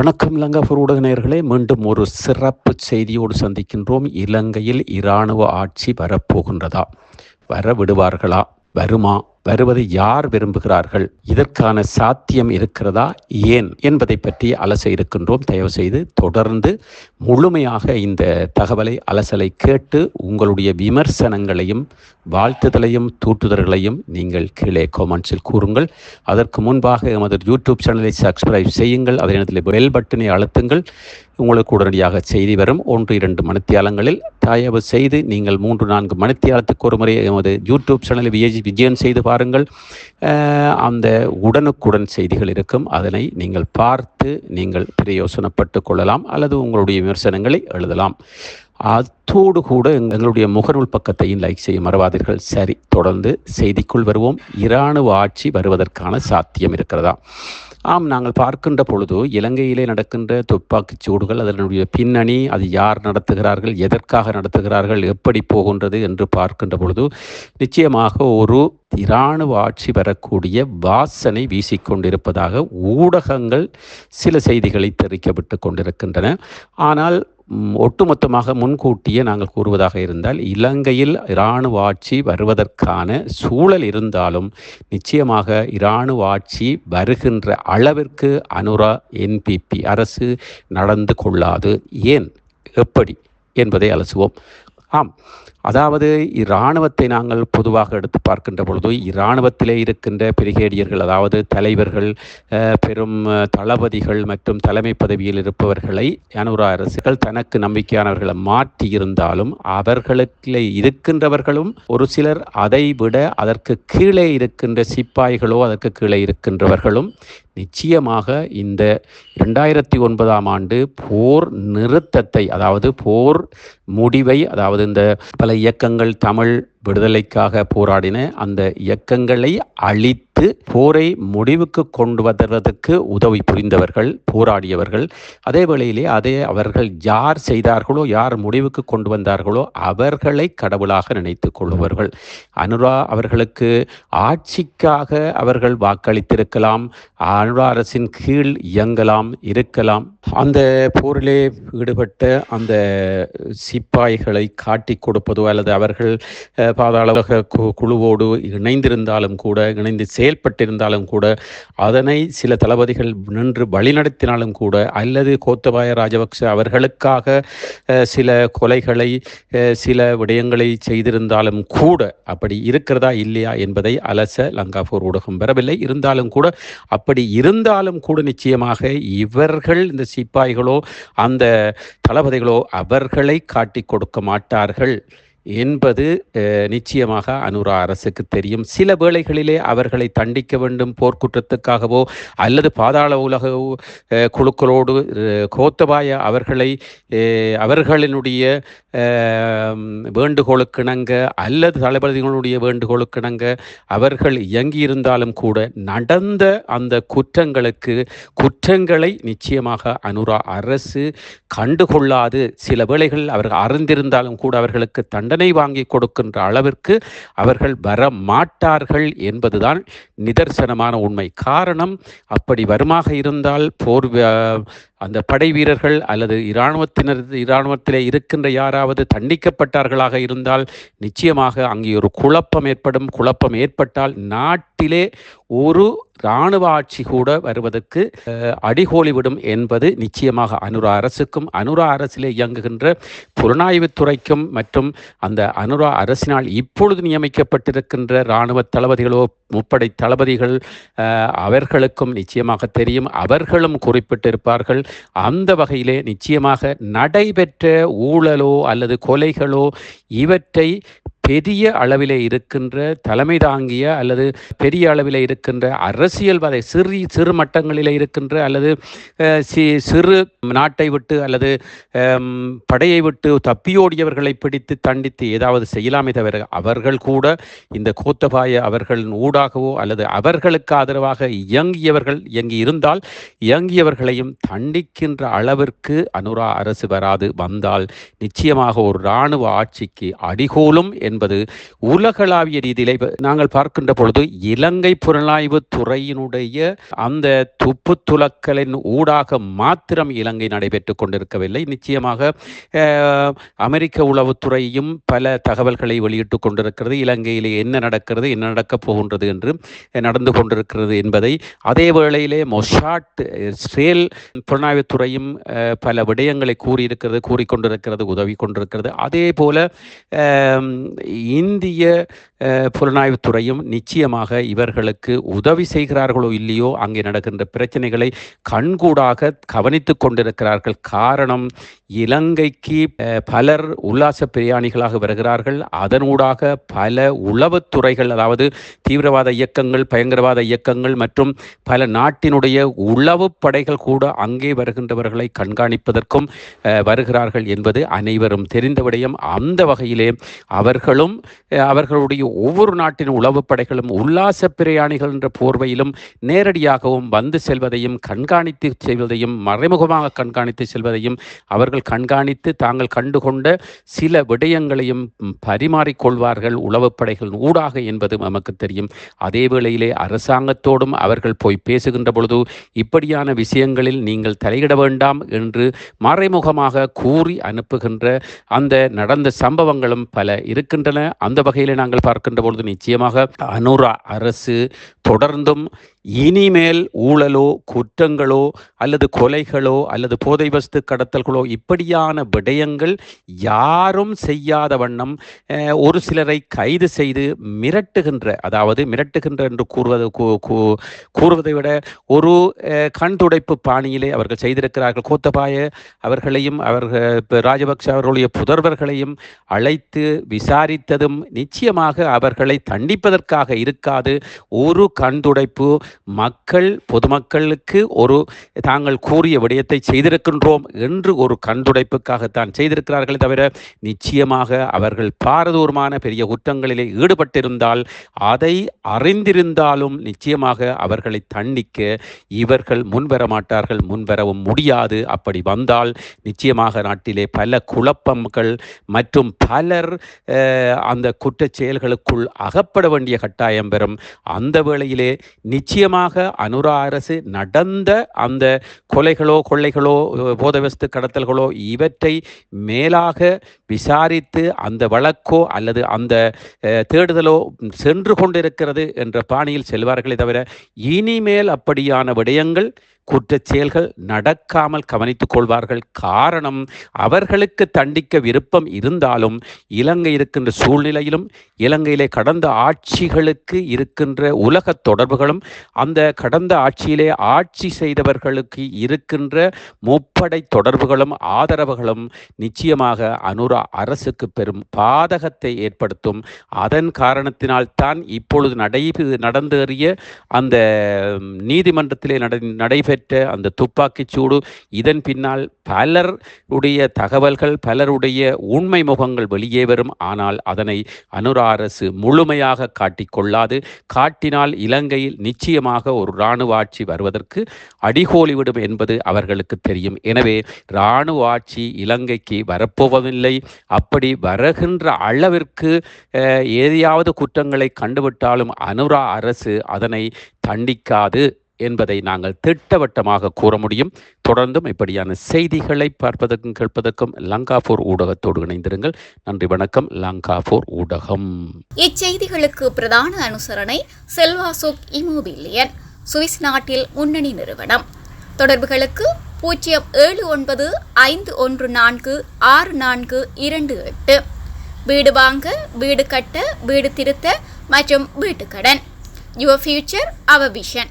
வணக்கம் லங்காபூர் ஊடக மீண்டும் ஒரு சிறப்பு செய்தியோடு சந்திக்கின்றோம். இலங்கையில் இராணுவ ஆட்சி வரப்போகின்றதா? வர விடுவார்களா வருமா? வருவதை யார் விரும்புகிறார்கள்? இதற்கான சாத்தியம் இருக்கிறதா? ஏன்? என்பதை பற்றி அலச இருக்கின்றோம். தயவு செய்து தொடர்ந்து முழுமையாக இந்த தகவலை அலசலை கேட்டு உங்களுடைய விமர்சனங்களையும் வாழ்த்துதலையும் தூட்டுதல்களையும் நீங்கள் கீழே கமெண்ட்ஸில் கூறுங்கள். அதற்கு முன்பாக எமது யூடியூப் சேனலை சப்ஸ்கிரைப் செய்யுங்கள். அதே நேரத்தில் பெல் பட்டனை அழுத்துங்கள். உங்களுக்கு உடனடியாக செய்தி வரும். ஒன்று இரண்டு மணித்தியாலங்களில் தயவு செய்து நீங்கள் மூன்று நான்கு மணித்தியாலத்துக்கு ஒரு முறை எமது யூடியூப் சேனலில் விஜய் விஜயம் செய்து பாருங்கள். அந்த உடனுக்குடன் செய்திகள் இருக்கும். அதனை நீங்கள் பார்த்து நீங்கள் பிரயோசனப்பட்டு கொள்ளலாம் அல்லது உங்களுடைய விமர்சனங்களை எழுதலாம். அத்தோடு கூட எங்களுடைய முகநூல் பக்கத்தையும் லைக் செய்ய மறவாதீர்கள். சரி தொடர்ந்து செய்திக்குள் வருவோம். இராணுவ ஆட்சி வருவதற்கான சாத்தியம் இருக்கிறதா? ஆம் நாங்கள் பார்க்கின்ற பொழுது இலங்கையிலே நடக்கின்ற துப்பாக்கிச் சூடுகள் அதனுடைய பின்னணி அது யார் நடத்துகிறார்கள் எதற்காக நடத்துகிறார்கள் எப்படி போகின்றது என்று பார்க்கின்ற பொழுது நிச்சயமாக ஒரு இராணுவ ஆட்சி பெறக்கூடிய வாசனை வீசிக்கொண்டிருப்பதாக ஊடகங்கள் சில செய்திகளை தெரிவிக்கப்பட்டு கொண்டிருக்கின்றன. ஆனால் ஒட்டுமொத்தமாக முன்கூட்டியே நாங்கள் கூறுவதாக இருந்தால் இலங்கையில் இராணுவ ஆட்சி வருவதற்கான சூழல் இருந்தாலும் நிச்சயமாக இராணுவ ஆட்சி வருகின்ற அளவிற்கு அனுரா என்பிபி அரசு நடந்து கொள்ளாது. ஏன்? எப்படி? என்பதை அலசுவோம். ஆம். அதாவது இராணுவத்தை நாங்கள் பொதுவாக எடுத்து பார்க்கின்ற பொழுது இராணுவத்திலே இருக்கின்ற பிரிகேடியர்கள் அதாவது தலைவர்கள் பெரும் தளபதிகள் மற்றும் தலைமை பதவியில் இருப்பவர்களை அனுரா அரசுகள் தனக்கு நம்பிக்கையானவர்களை மாற்றி இருந்தாலும் அவர்களுக்கு இருக்கின்றவர்களும் ஒரு சிலர் அதை விட அதற்கு கீழே இருக்கின்ற சிப்பாய்களோ அதற்கு கீழே இருக்கின்றவர்களும் நிச்சயமாக இந்த இரண்டாயிரத்தி ஒன்பதாம் ஆண்டு போர் நிறுத்தத்தை அதாவது போர் முடிவை அதாவது இந்த பல இயக்கங்கள் தமிழ் விடுதலைக்காக போராடின அந்த இயக்கங்களை அழித்து போரை முடிவுக்கு கொண்டு வருவதற்கு உதவி புரிந்தவர்கள் போராடியவர்கள் அதே வேளையிலே அதே அவர்கள் யார் செய்தார்களோ யார் முடிவுக்கு கொண்டு வந்தார்களோ அவர்களை கடவுளாக நினைத்துக் கொள்பவர்கள் அனுரா அவர்களுக்கு ஆட்சிக்காக அவர்கள் வாக்களித்திருக்கலாம் அனுரா அரசின் கீழ் இயங்கலாம் இருக்கலாம். அந்த போரிலே ஈடுபட்ட அந்த சிப்பாய்களை காட்டி கொடுப்பதோ அல்லது அவர்கள் பாதாள கு- குழுவோடு இணைந்திருந்தாலும் கூட இணைந்து செயல்பட்டிருந்தாலும் கூட அதனை சில தளபதிகள் நின்று வழிநடத்தினாலும் கூட அல்லது கோத்தபாய ராஜபக்ச அவர்களுக்காக சில கொலைகளை சில விடயங்களை செய்திருந்தாலும் கூட அப்படி இருக்கிறதா இல்லையா என்பதை அலச லங்காபூர் ஊடகம் பெறவில்லை. இருந்தாலும் கூட அப்படி இருந்தாலும் கூட நிச்சயமாக இவர்கள் இந்த சிப்பாய்களோ அந்த தளபதிகளோ அவர்களை காட்டிக் கொடுக்க மாட்டார்கள். என்பது நிச்சயமாக அனுரா அரசுக்கு தெரியும். சில வேளைகளிலே அவர்களை தண்டிக்க வேண்டும் போர்க்குற்றத்துக்காகவோ அல்லது பாதாள உலக குழுக்களோடு கோத்தபாய அவர்களை அவர்களினுடைய வேண்டுகோளுக்கிணங்க அல்லது தளபதிகளுடைய வேண்டுகோளுக்கிணங்க அவர்கள் இயங்கியிருந்தாலும் கூட நடந்த அந்த குற்றங்களுக்கு குற்றங்களை நிச்சயமாக அனுரா அரசு கண்டுகொள்ளாது. சில வேளைகள் அவர்கள் அறிந்திருந்தாலும் கூட அவர்களுக்கு தண்டனை தண்டனை வாங்கி கொடுக்கின்ற அளவிற்கு அவர்கள் வர மாட்டார்கள் என்பதுதான் நிதர்சனமான உண்மை. காரணம் அப்படி வருமாக இருந்தால் போர் அந்த படை வீரர்கள் அல்லது இராணுவத்தினர் இராணுவத்திலே இருக்கின்ற யாராவது தண்டிக்கப்பட்டார்களாக இருந்தால் நிச்சயமாக அங்கே ஒரு குழப்பம் ஏற்படும். குழப்பம் ஏற்பட்டால் நாட்டிலே ஒரு இராணுவ ஆட்சி கூட வருவதற்கு அடிகோலிவிடும் அடிகோலி விடும் என்பது நிச்சயமாக அனுரா அரசுக்கும் அனுரா அரசிலே இயங்குகின்ற புலனாய்வுத்துறைக்கும் மற்றும் அந்த அனுரா அரசினால் இப்பொழுது நியமிக்கப்பட்டிருக்கின்ற இராணுவ தளபதிகளோ முப்படை தளபதிகள் அவர்களுக்கும் நிச்சயமாக தெரியும். அவர்களும் குறிப்பிட்டிருப்பார்கள். அந்த வகையிலே நிச்சயமாக நடைபெற்ற ஊழலோ அல்லது கொலைகளோ இவற்றை பெரிய அளவிலே இருக்கின்ற தலைமை தாங்கிய அல்லது பெரிய அளவில் இருக்கின்ற அரசியல்வாதி சிறு சிறு மட்டங்களில் இருக்கின்ற அல்லது சிறு நாட்டை விட்டு அல்லது படையை விட்டு தப்பியோடியவர்களை பிடித்து தண்டித்து ஏதாவது செய்யலாமே தவிர அவர்கள் கூட இந்த கோத்தபாய அவர்களின் ஊடாகவோ அல்லது அவர்களுக்கு ஆதரவாக இயங்கியவர்கள் இயங்கி இருந்தால் இயங்கியவர்களையும் தண்டிக்கின்ற அளவிற்கு அனுரா அரசு வராது. வந்தால் நிச்சயமாக ஒரு இராணுவ ஆட்சிக்கு அடிகோலும் என்பது என்பது உலகளாவிய ரீதியிலே நாங்கள் பார்க்கின்ற பொழுது இலங்கை புலனாய்வு துறையினுடைய அந்த துப்பு துலக்கலின் ஊடாக மாத்திரம் இலங்கை நடைபெற்றுக் கொண்டிருக்கவில்லை. நிச்சயமாக அமெரிக்க உளவுத்துறையும் பல தகவல்களை வெளியிட்டுக் கொண்டிருக்கிறது. இலங்கையிலே என்ன நடக்கிறது என்ன நடக்கப் போகின்றது என்று நடந்து கொண்டிருக்கிறது என்பதை அதே வேளையிலே மொஷாட் இஸ்ரேல் புலனாய்வுத்துறையும் பல விடயங்களை கூறியிருக்கிறது கூறிக்கொண்டிருக்கிறது உதவி கொண்டிருக்கிறது. அதே போல இந்திய புலனாய்வுத்துறையும் நிச்சயமாக இவர்களுக்கு உதவி செய்கிறார்களோ இல்லையோ அங்கே நடக்கின்ற பிரச்சனைகளை கண்கூடாக கவனித்துக் கொண்டிருக்கிறார்கள். காரணம் இலங்கைக்கு பலர் உல்லாச பிரயாணிகளாக வருகிறார்கள். அதனூடாக பல உளவுத்துறைகள் அதாவது தீவிரவாத இயக்கங்கள் பயங்கரவாத இயக்கங்கள் மற்றும் பல நாட்டினுடைய உளவு படைகள் கூட அங்கே வருகின்றவர்களை கண்காணிப்பதற்கும் வருகிறார்கள் என்பது அனைவரும் தெரிந்த விடயம். அந்த வகையிலே அவர்கள் அஹ், அவர்களுடைய ஒவ்வொரு நாட்டின் உளவு படைகளும் உல்லாச பிரயாணிகள் என்ற போர்வையிலும் நேரடியாகவும் வந்து செல்வதையும் கண்காணித்து செல்வதையும் மறைமுகமாக கண்காணித்து செல்வதையும் அவர்கள் கண்காணித்து தாங்கள் கண்டுகொண்ட சில விடயங்களையும் பரிமாறிக்கொள்வார்கள் உளவு படைகள் ஊடாக என்பது நமக்கு தெரியும். அதே வேளையிலே அரசாங்கத்தோடும் அவர்கள் போய் பேசுகின்ற பொழுது இப்படியான விஷயங்களில் நீங்கள் தலையிட வேண்டாம் என்று மறைமுகமாக கூறி அனுப்புகின்ற அந்த நடந்த சம்பவங்களும் பல இருக்கின்றன. அந்த வகையில் நாங்கள் பார்க்கின்ற பொழுது நிச்சயமாக அனுரா அரசு தொடர்ந்தும் இனிமேல் ஊழலோ குற்றங்களோ அல்லது கொலைகளோ அல்லது போதை வஸ்து கடத்தல்களோ இப்படியான விடயங்கள் யாரும் செய்யாத வண்ணம் ஒரு சிலரை கைது செய்து மிரட்டுகின்ற அதாவது மிரட்டுகின்ற என்று கூறுவது கூ- கூ- கூறுவதை விட ஒரு கண் துடைப்பு பாணியிலே அவர்கள் செய்திருக்கிறார்கள். கோத்தபாய அவர்களையும் அவர்கள் ராஜபக்ஷ அவர்களுடைய புதர்வர்களையும் அழைத்து விசாரித்ததும் நிச்சயமாக அவர்களை தண்டிப்பதற்காக இருக்காது. ஒரு கண் துடைப்பு மக்கள் பொதுமக்களுக்கு ஒரு தாங்கள் கூறிய விடயத்தை செய்திருக்கின்றோம் என்று ஒரு கண்டுடைப்புக்காகத்தான் செய்திருக்கிறார்களே தவிர நிச்சயமாக அவர்கள் பாரதூரமான பெரிய குற்றங்களிலே ஈடுபட்டிருந்தால் அதை அறிந்திருந்தாலும் நிச்சயமாக அவர்களை தண்டிக்க இவர்கள் முன்வர மாட்டார்கள் முன்வரவும் முடியாது. அப்படி வந்தால் நிச்சயமாக நாட்டிலே பல குழப்பங்கள் மற்றும் பலர் அந்த குற்ற செயல்களுக்குள் அகப்பட வேண்டிய கட்டாயம் பெறும் அந்த வேளையிலே முக்கியமாக அனுரா அரசு நடந்த அந்த கொலைகளோ கொள்ளைகளோ போதவஸ்து கடத்தல்களோ இவற்றை மேலாக விசாரித்து அந்த வழக்கோ அல்லது அந்த தேடுதலோ சென்று கொண்டிருக்கிறது என்ற பாணியில் செல்வார்களே தவிர இனிமேல் அப்படியான விடயங்கள் குற்றச் செயல்கள் நடக்காமல் கவனித்துக் கொள்வார்கள். காரணம் அவர்களுக்கு தண்டிக்க விருப்பம் இருந்தாலும் இலங்கை இருக்கின்ற சூழ்நிலையிலும் இலங்கையிலே கடந்த ஆட்சிகளுக்கு இருக்கின்ற உலக தொடர்புகளும் அந்த கடந்த ஆட்சியிலே ஆட்சி செய்தவர்களுக்கு இருக்கின்ற முப்படை தொடர்புகளும் ஆதரவுகளும் நிச்சயமாக அனுரா அரசுக்கு பெரும் பாதகத்தை ஏற்படுத்தும். அதன் காரணத்தினால் தான் இப்பொழுது நடை நடந்தேறிய அந்த நீதிமன்றத்திலே நடை நடைபெற்ற அந்த துப்பாக்கிச் சூடு இதன் பின்னால் பலருடைய தகவல்கள் பலருடைய உண்மை முகங்கள் வெளியே வரும். ஆனால் அதனை அனுரா அரசு முழுமையாக காட்டிக்கொள்ளாது காட்டினால் இலங்கையில் நிச்சயமாக ஒரு இராணுவ ஆட்சி வருவதற்கு அடிகோலிவிடும் என்பது அவர்களுக்கு தெரியும். எனவே இராணுவ ஆட்சி இலங்கைக்கு வரப்போவதில்லை. அப்படி வருகின்ற அளவிற்கு ஏதையாவது குற்றங்களை கண்டுவிட்டாலும் அனுரா அரசு அதனை தண்டிக்காது. என்பதை நாங்கள் திட்டவட்டமாக கூற முடியும். தொடர்ந்தும் இப்படியான செய்திகளை பார்ப்பதற்கும் கேட்பதற்கும் லங்காபூர் ஊடகத்தோடு இணைந்திருங்கள். நன்றி வணக்கம். லங்காபூர் ஊடகம். இச்செய்திகளுக்கு பிரதான அனுசரணை செல்வா சுக் இமோபிலியன் சுவிஸ் நாட்டில் முன்னணி நிறுவனம். தொடர்புகளுக்கு பூஜ்ஜியம் ஏழு ஒன்பது ஐந்து ஒன்று நான்கு ஆறு நான்கு இரண்டு எட்டு. வீடு வாங்க வீடு கட்ட வீடு திருத்த மற்றும் வீட்டுக்கடன். Your future our vision